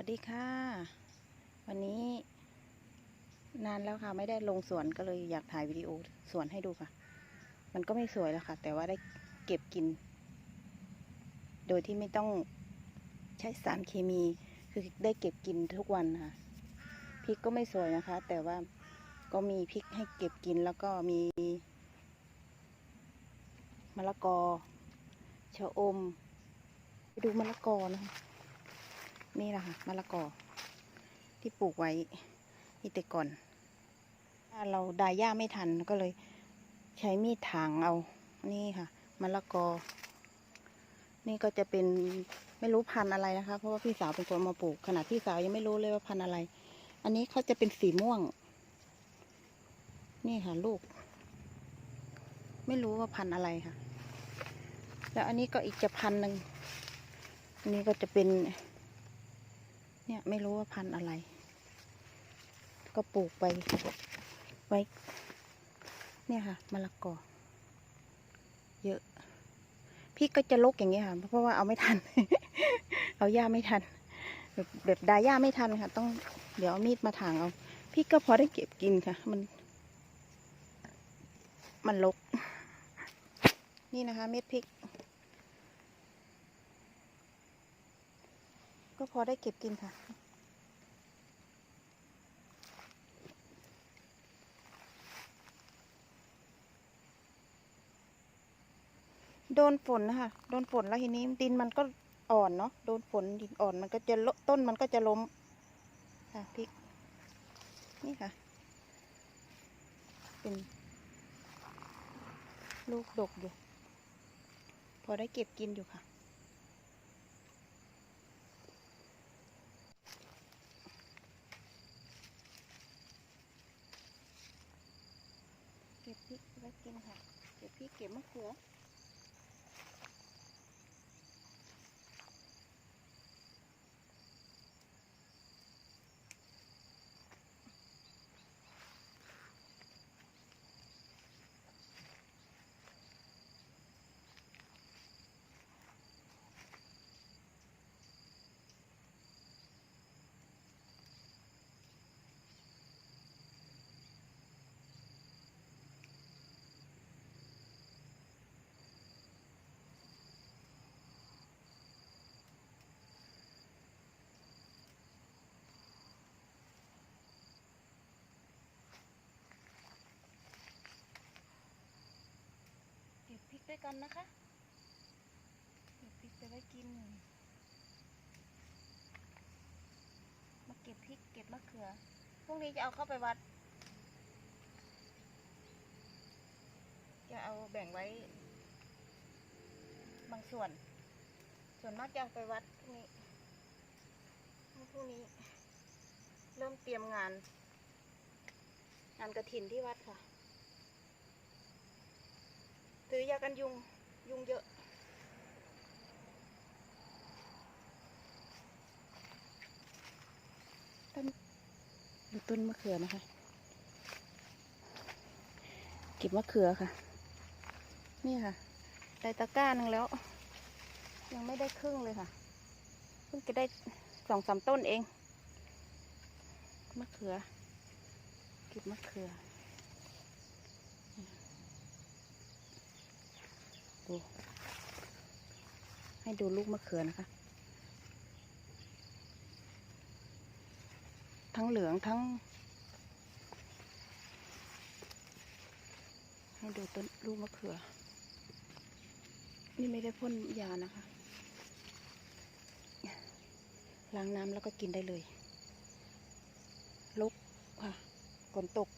วัสดีค่ะ วันนี้ นานแล้วค่ะ ไม่ได้ลงสวนก็เลยอยากถ่ายวิดีโอสวนให้ดูค่ะ มันก็ไม่สวยแล้วค่ะ แต่ว่าได้เก็บกิน โดยที่ไม่ต้องใช้สารเคมี คือได้เก็บกินทุกวันค่ะพริกก็ไม่สวยนะคะ แต่ว่าก็มีพริกให้เก็บกินแล้วก็มีมะละกอชะอมไปดูมะละกอนะคะ นี่แหละค่ะมะละกอ ที่ปลูกไว้ที่แต่ก่อน ถ้าเราดายหญ้าไม่ทันก็เลยใช้มีดถางเอา นี่ค่ะมะละกอ นี่ก็จะเป็นไม่รู้พันอะไรนะคะ เพราะว่าพี่สาวเป็นคนมาปลูก ขนาดพี่สาวยังไม่รู้เลยว่าพันอะไร อันนี้เขาจะเป็นสีม่วง นี่ค่ะลูก ไม่รู้ว่าพันอะไรค่ะ แล้วอันนี้ก็อีกจะพันหนึ่งอันนี้ก็จะเป็น เนี่ยไม่รู้ว่าพันธุ์อะไร ก็ปลูกไปไว้ เนี่ยค่ะมะละกอเยอะ พี่ก็จะลกอย่างเงี้ยค่ะ เพราะว่าเอาไม่ทัน เอาหญ้าไม่ทัน แบบแบบดายหญ้าไม่ทันค่ะ ต้องเดี๋ยวเอามีดมาถางเอา พี่ก็พอได้เก็บกินค่ะ มัน มันลก นี่นะคะ เม็ดพริก ก็พอได้เก็บกินค่ะ โดนฝนนะคะ โดนฝนแล้วทีนี้ดินมันก็อ่อนเนาะ โดนฝนดินอ่อนมันก็จะลต้นมันก็จะล้ม ค่ะพริก นี่ค่ะ เป็น ลูกดกอยู่ พอได้เก็บกินอยู่ค่ะ เก็บพ ริกไว้กินค่ะ เก็บพริกเก็บมะเขือ ด้วยกันนะคะเก็บพริกไปไว้กิน มาเก็บพริกเก็บมะเขือ พรุ่งนี้จะเอาเข้าไปวัด จะเอาแบ่งไว้ บางส่วน ส่วนมากจะเอาไปวัดพรุ่งนี้พรุ่งนี้ เริ่มเตรียมงาน งานกระถินที่วัดค่ะ ซื้อยากันยุง ยุงเยอะต้นดูต้นมะเขือนะคะ เก็บมะเขือค่ะ นี่ค่ะได้ตะกร้าหนึ่งแล้ว ยังไม่ได้ครึ่งเลยค่ะ เพิ่งจะได้สองสามต้นเอง มะเขือ เก็บมะเขือ ดู ให้ดูลูกมะเขือนะคะ ทั้งเหลืองทั้ง ให้ดูต้นลูกมะเขือ นี่ไม่ได้พ่นยานะคะ ล้างน้ำแล้วก็กินได้เลยลุกค่ะฝนตก